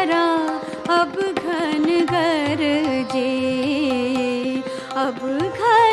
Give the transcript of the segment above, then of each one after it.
धरा अब घन गरजे अब घन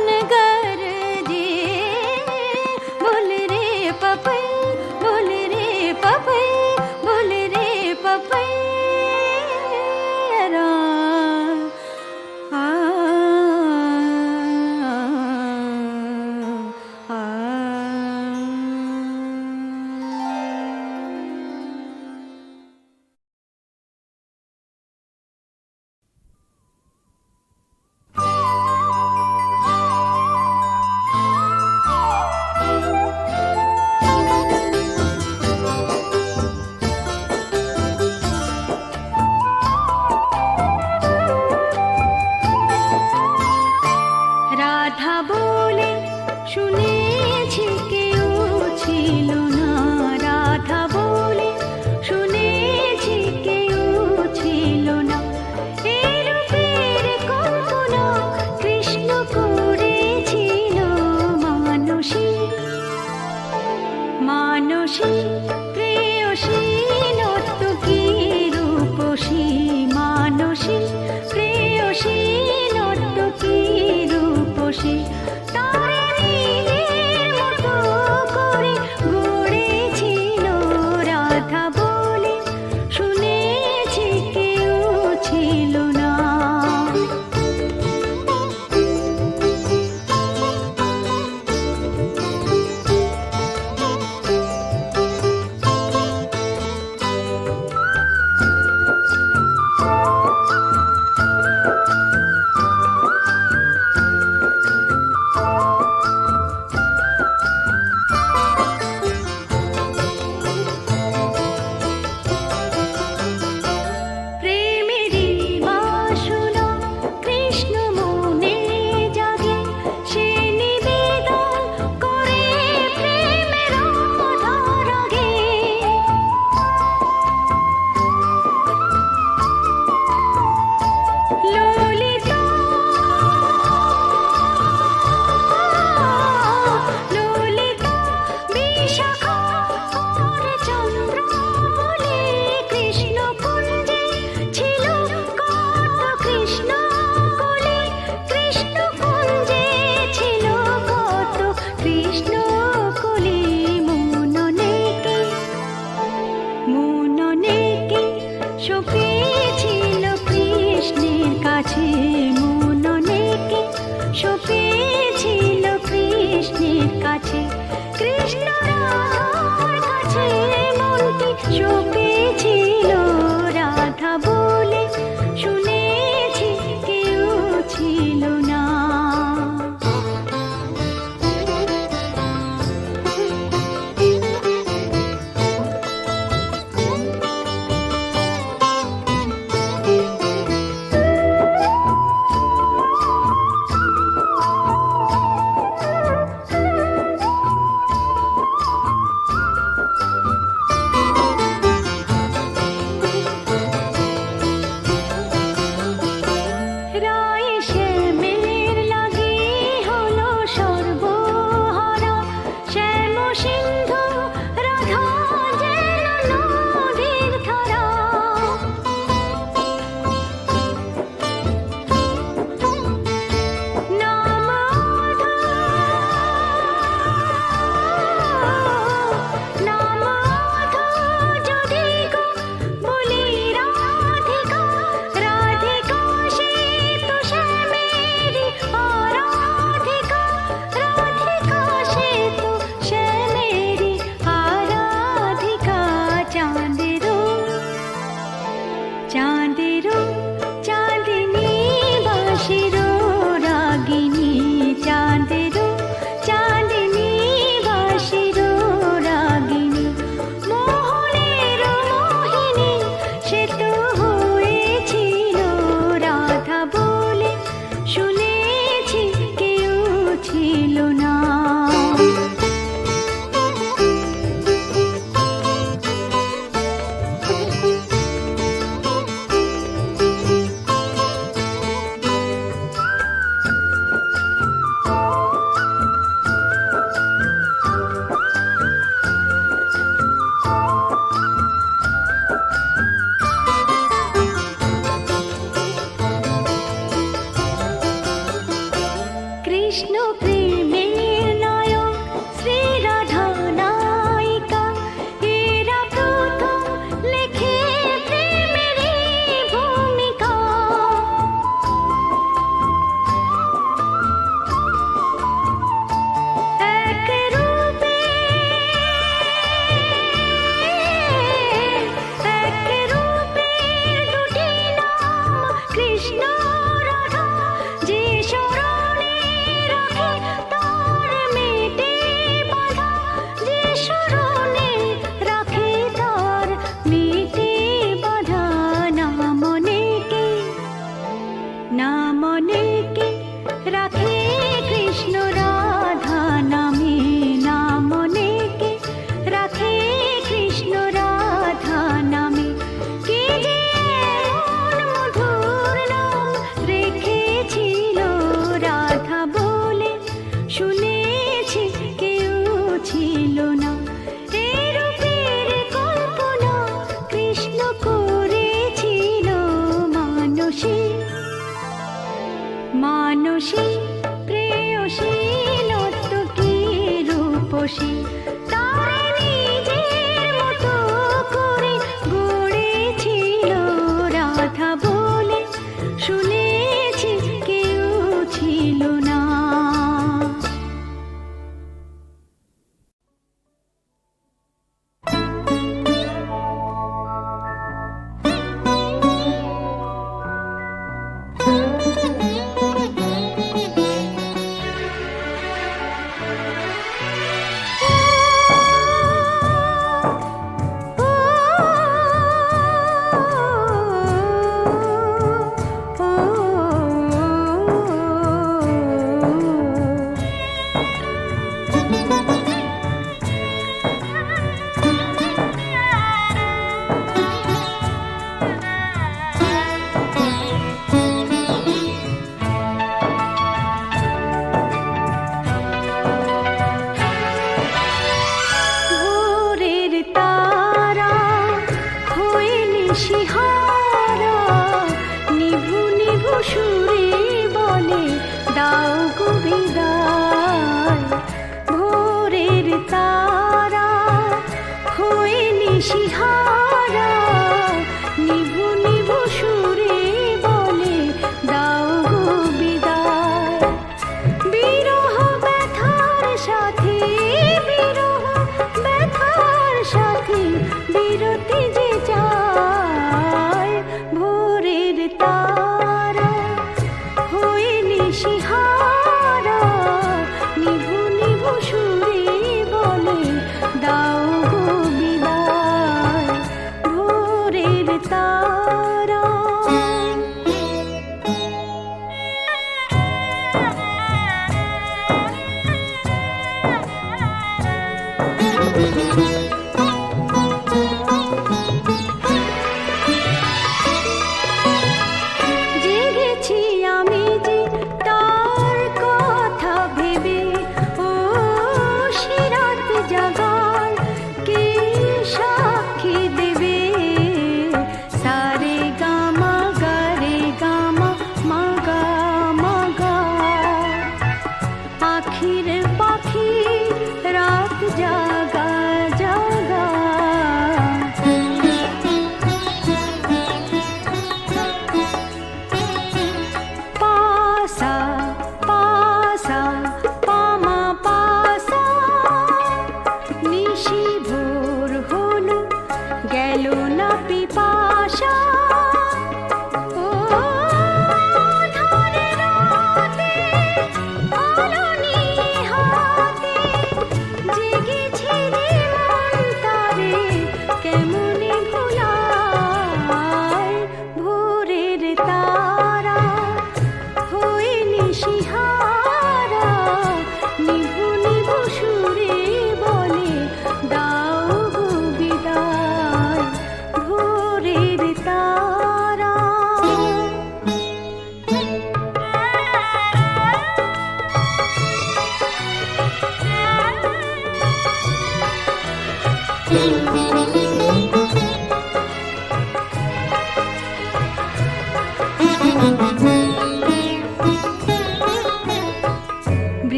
心。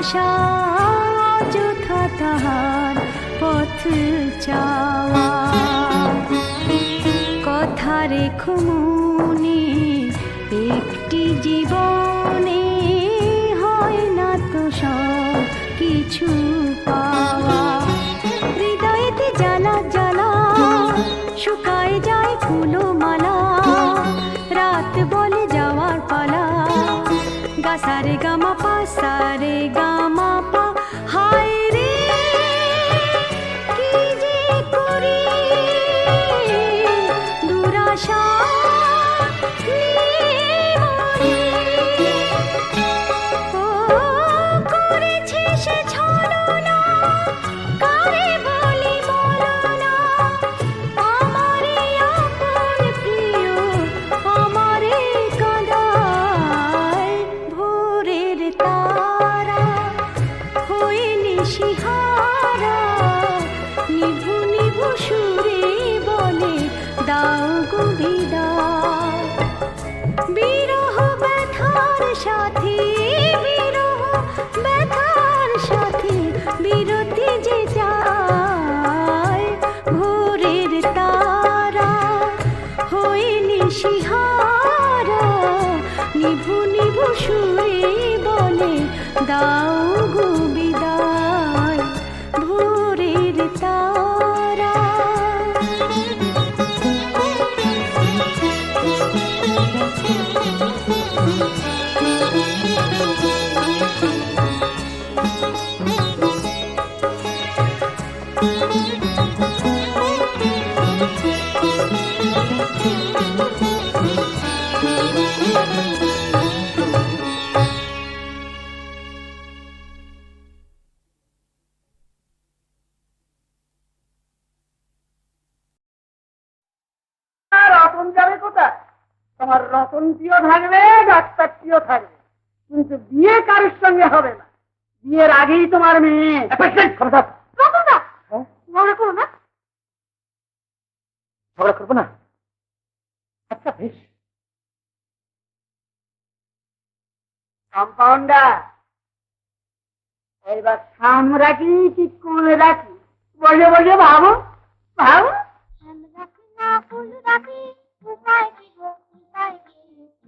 আশা যথা তাহার পথ চাওয়া। কথা রেখো একটি জীবন বাসন্তীয় থাকবে ডাক্তারটিও থাকবে। কিন্তু বিয়ে কারোর সঙ্গে হবে না। বিয়ের আগেই তোমার মেয়ে। হ্যাঁ? ঝগড়া করব না? আচ্ছা বেশ। কম্পাউন্ডার এবার সাম রাখি কি কোন রাখি? বসে বসে ভাবো ভাবো। রাখি না ফুল রাখি উপায় কি উপায় কি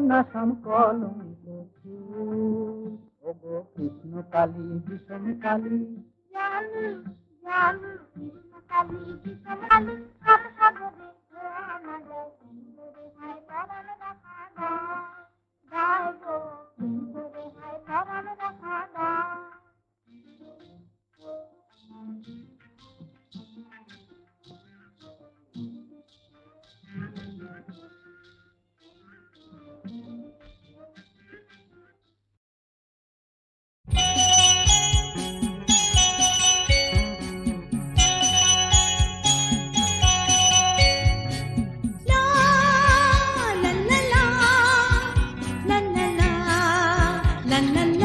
করুণা সংকল ওগো কৃষ্ণ কালী ভীষণ কালী na na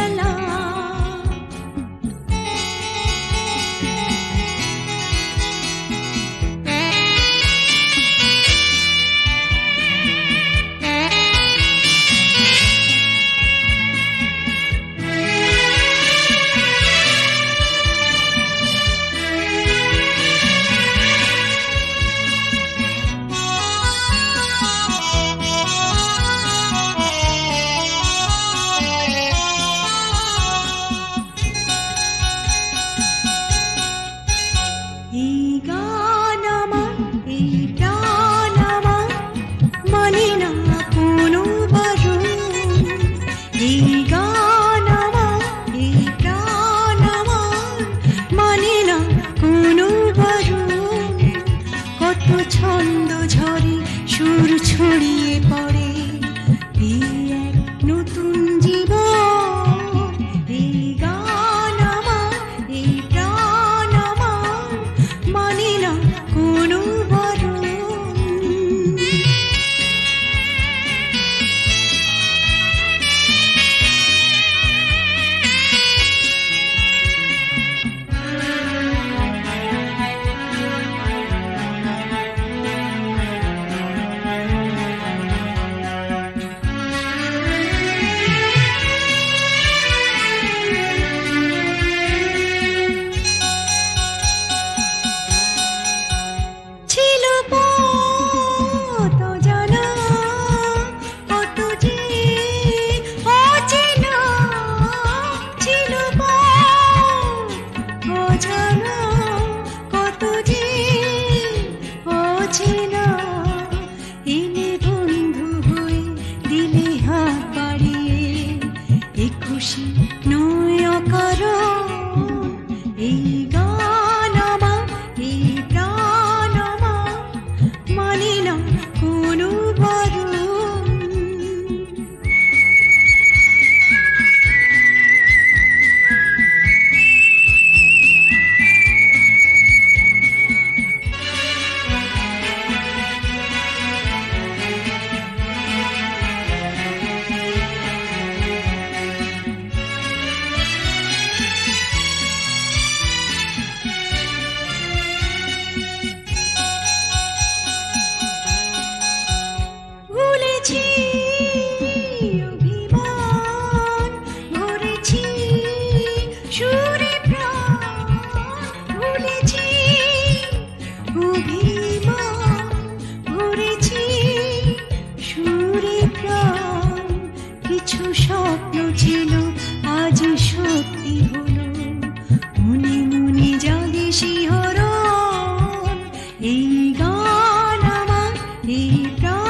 ही प्रा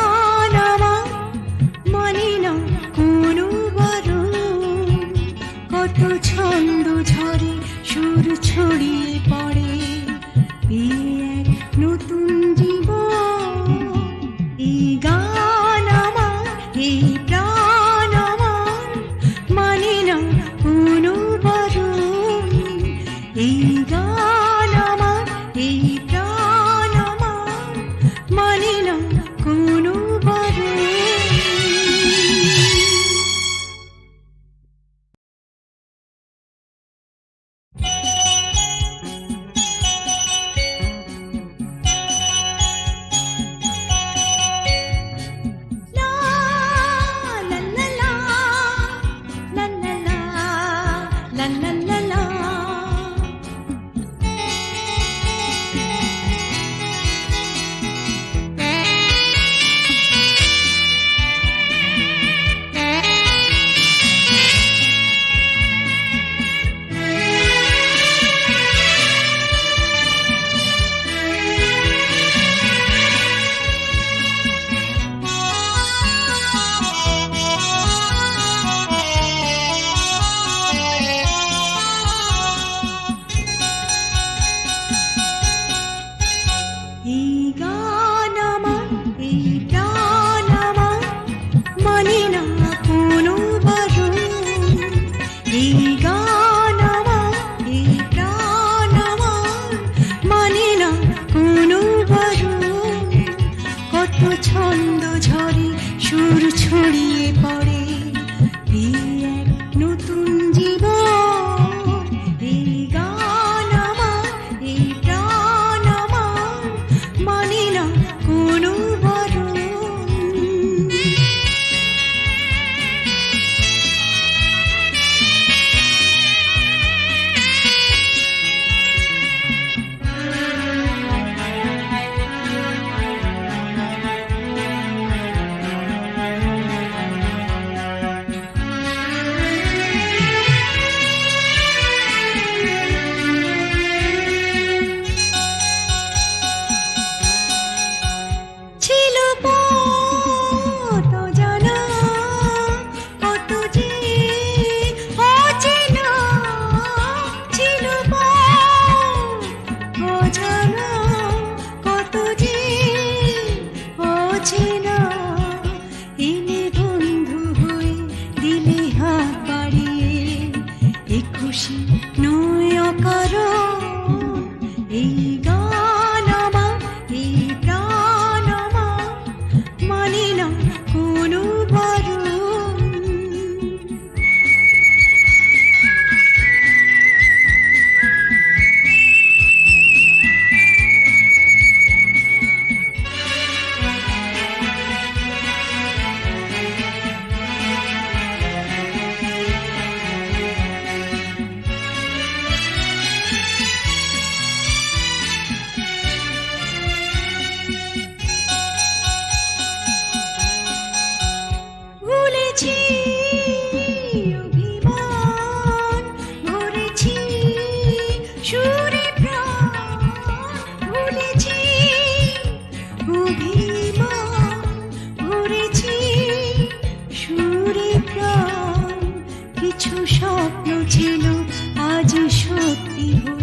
সত্যি হল